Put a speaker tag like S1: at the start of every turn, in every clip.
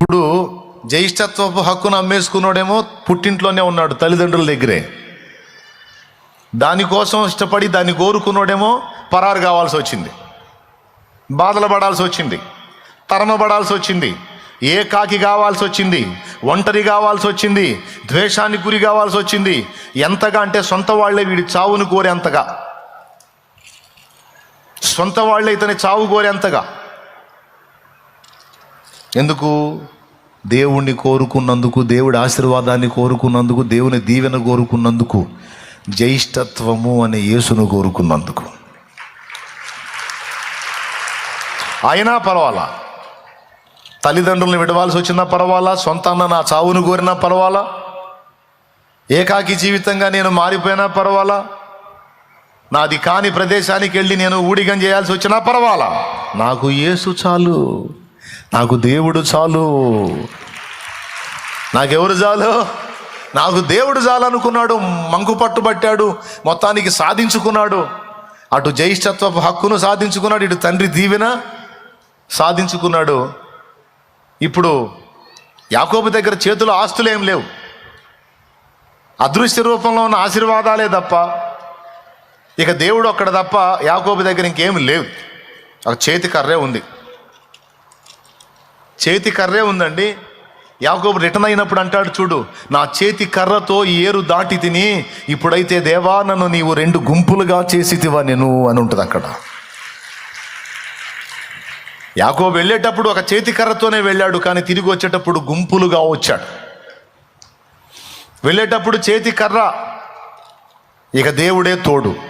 S1: ఇప్పుడు జ్యేష్ఠత్వపు హక్కును అమ్మేసుకున్నాడేమో పుట్టింట్లోనే ఉన్నాడు తల్లిదండ్రుల దగ్గరే. దానికోసం ఇష్టపడి దాన్ని కోరుకున్నాడేమో పరారు కావాల్సి వచ్చింది. బాధలు పడాల్సి వచ్చింది. తరమబడాల్సి వచ్చింది. ఏ కాకి కావాల్సి వచ్చింది? ఒంటరి కావాల్సి వచ్చింది. ద్వేషానికి గురి కావాల్సి వచ్చింది. ఎంతగా అంటే సొంత వాళ్ళే వీడి చావును కోరేంతగా. సొంత వాళ్ళే ఇతని చావు కోరేంతగా. ఎందుకు? దేవుణ్ణి కోరుకున్నందుకు దేవుడి ఆశీర్వాదాన్ని కోరుకున్నందుకు దేవుని దీవెన కోరుకున్నందుకు జ్యేష్ఠత్వము అనే యేసును కోరుకున్నందుకు. అయినా పర్వాలా? తల్లిదండ్రులను విడవాల్సి వచ్చినా పర్వాలా? సొంత అన్న నా చావును కోరినా పర్వాలా? ఏకాకి జీవితంగా నేను మారిపోయినా పర్వాలా? నాది కాని ప్రదేశానికి వెళ్ళి నేను ఊడిగం చేయాల్సి వచ్చినా పర్వాలా? నాకు యేసు చాలు. నాకు దేవుడు చాలు. నాకెవరు చాలు? నాకు దేవుడు చాలనుకున్నాడు మంకు పట్టుబట్టాడు మొత్తానికి సాధించుకున్నాడు. అటు జ్యేష్ఠత్వపు హక్కును సాధించుకున్నాడు ఇటు తండ్రి దీవెన సాధించుకున్నాడు. ఇప్పుడు యాకోబు దగ్గర చేతులు ఆస్తులు ఏం లేవు. అదృశ్య రూపంలో ఉన్న ఆశీర్వాదాలే తప్ప ఇక దేవుడు అక్కడ తప్ప యాకోబు దగ్గర ఇంకేం లేవు. ఒక చేతి కర్రే ఉంది. చేతి కర్రే ఉందండి. యాకోబు రిటర్న్ అయినప్పుడు అంటాడు చూడు నా చేతి కర్రతో ఈ ఏరు దాటి తిని ఇప్పుడైతే దేవా నన్ను నీవు రెండు గుంపులుగా చేసితివా నేను అని ఉంటుంది అక్కడ. యాకోబు వెళ్ళేటప్పుడు ఒక చేతి కర్రతోనే వెళ్ళాడు కానీ తిరిగి వచ్చేటప్పుడు గుంపులుగా వచ్చాడు. వెళ్ళేటప్పుడు చేతి కర్ర ఇక దేవుడే తోడు.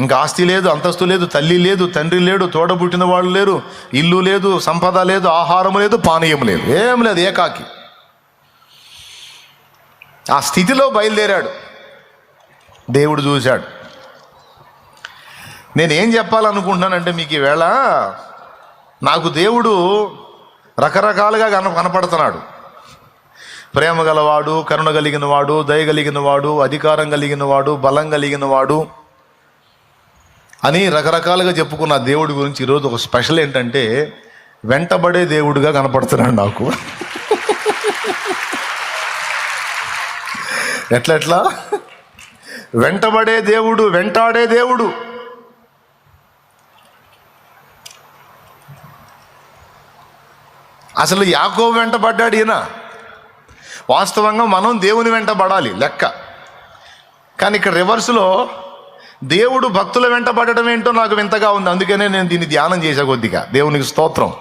S1: ఇంకా ఆస్తి లేదు అంతస్తు లేదు తల్లి లేదు తండ్రి లేడు తోడబుట్టిన వాళ్ళు లేరు ఇల్లు లేదు సంపద లేదు ఆహారం లేదు పానీయం లేదు ఏం లేదు ఏకాకి. ఆ స్థితిలో బయలుదేరాడు. దేవుడు చూశాడు. నేనేం చెప్పాలనుకుంటున్నానంటే మీకు ఈవేళ నాకు దేవుడు రకరకాలుగా కన కనపడుతున్నాడు. ప్రేమ గలవాడు కరుణ కలిగిన వాడు దయ కలిగిన వాడు అధికారం కలిగిన వాడు బలం కలిగిన వాడు అని రకరకాలుగా చెప్పుకున్న దేవుడి గురించి ఈరోజు ఒక స్పెషల్ ఏంటంటే వెంటబడే దేవుడిగా కనపడుతున్నాడు నాకు. ఎట్లా ఎట్లా? వెంటబడే దేవుడు వెంటాడే దేవుడు. అసలు యాకో వెంటబడ్డాడు ఈయన. వాస్తవంగా మనం దేవుని వెంటబడాలి లెక్క. కానీ ఇక్కడ రివర్స్లో దేవుడు భక్తుల వెంట పడటం ఏంటో నాకు వింతగా ఉంది. అందుకనే నేను దీన్ని ధ్యానం చేసే కొద్దిగా. దేవునికి స్తోత్రం.